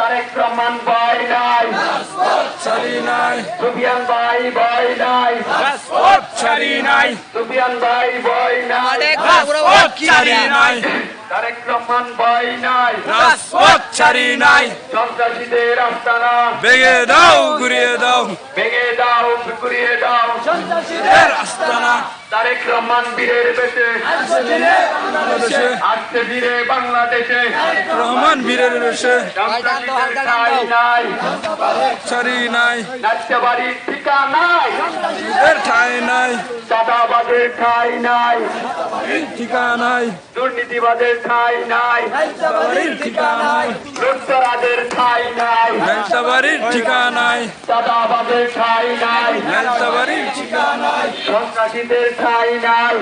তারেক রহমান ভয় নাই। ছাড়ি নাই। সুবিয়ান ভাই ভয় নাই। ছাড়ি নাই। সুবিয়ান ভাই ভয় নাই। ছাড়ি নাই। তারেক রহমান ভয় নাই। রাজপথ ছাড়ি নাই। সন্ত্রাসীদের আস্তানা ভেঙে দাও ঘুরিয়ে দাও। ভেঙে দাও ঘুরিয়ে দাও। সন্ত্রাসীদের আস্তানা তারেক রহমান বীরের বেশে। আসছে বীরে বাংলাদেশে। রহমান বীরের বেশে। নাই। ছাড়ি নাই। নাচতে বাড়ির ঠিকা নাই ঠাই নাই। চাঁদাবাদের ঠাই নাই। ঠিকানাই দুর্নীতিবাদের ঠাই নাই। ঠিকানাই লুটতরাদের ঠাই নাই। মেলতা বাড়ির ঠিকানাই চাঁদাবাদের ঠাই নাই। মেলতা বাড়ির ঠিকানাই সন্ত্রাসীদের ঠাই নাই।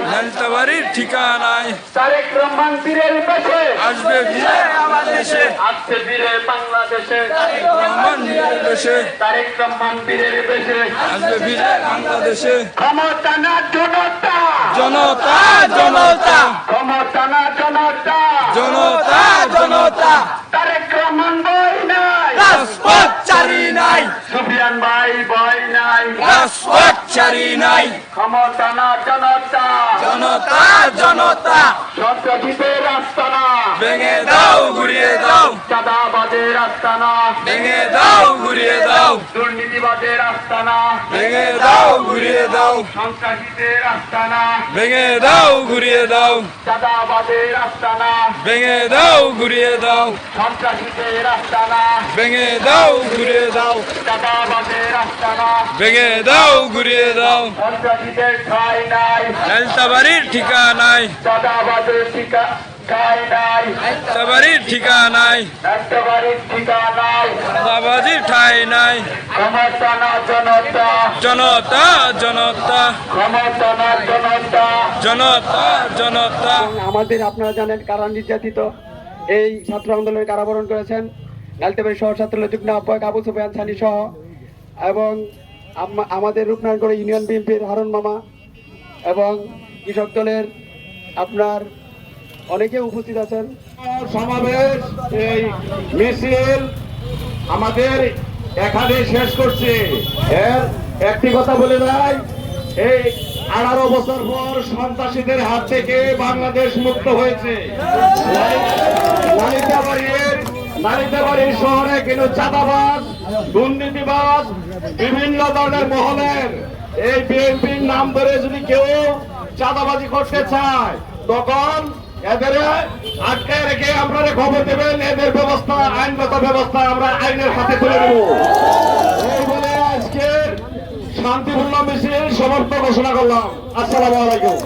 ঠিকানাই তারেক রহমান বীরের বেশে আসবে আমার দেশে আসছে বীরে বাংলাদেশে। রহমান তারেক রহমান বীরের বেশে আসবে বিজয় বাংলাদেশে। ক্ষমতা না জনতা। জনতা জনতা। ক্ষমতা না জনতা। জনতা জনতা। তারেক রহমান বই নাই। রাজপথ নাই। সুফিয়ান ভাই বই নাই। রাজপথ নাই। ক্ষমতা না জনতা। জনতা জনতা। সন্ত্রাসীদের আস্তানা ভেঙে দাও ঘুরিয়ে দাও। আস্তানা। ভেঙে দাও ঘুরিয়ে দাও। দুর্নীতিবাদের আস্তানা। ভেঙে দাও ঘুরিয়ে দাও। সন্ত্রাসীদের আস্তানা। ভেঙে দাও ঘুরিয়ে দাও। চাঁদাবাদের আস্তানা। ভেঙে দাও ঘুরিয়ে দাও। সন্ত্রাসীদের আস্তানা। ভেঙে দাও ঘুরিয়ে দাও। চাঁদাবাদের আস্তানা। ভেঙে দাও ঘুরিয়ে দাও। সন্ত্রাসীদের ঠাই নাই। চাঁদাবাদের ঠিকা ঠাই নাই এলতাবাড়ির ঠিকানাই রাষ্ট্রবাড়ির ঠিকা নাই দাবাজির ঠাই নাই জনতা জনতা জনতা জনতা আমাদের আপনারা জানেন কারা নির্যাতিত এই ছাত্র আন্দোলনে কারাবরণ করেছেন। গালতেবাড়ি শহর ছাত্র যুগ্ম আহ্বায়ক আবু সুফিয়ান সানি সহ এবং আমাদের রূপনারায়ণগড় ইউনিয়ন বিএনপির হারুন মামা এবং কৃষক দলের আপনার অনেকে উপস্থিত আছেন। সমাবেশ এই মিছিল আমাদের এখানে শেষ করছে। এর একটি কথা বলে দেয় এই আঠারো বছর পর সন্ত্রাসীদের হাত থেকে বাংলাদেশ মুক্ত হয়েছে। শহরে কিন্তু চাঁদাবাজ দুর্নীতিবাজ বিভিন্ন ধরনের মহলের এই বিএনপির নাম ধরে যদি কেউ চাঁদাবাজি করতে চায় তখন এদের আটকায় রেখে আপনারা খবর দেবেন, এদের ব্যবস্থা, আইনগত ব্যবস্থা আমরা আইনের হাতে তুলে দেব। এই বলে আজকের শান্তিপূর্ণ মিছিল সমাপ্ত ঘোষণা করলাম। আসসালামু আলাইকুম।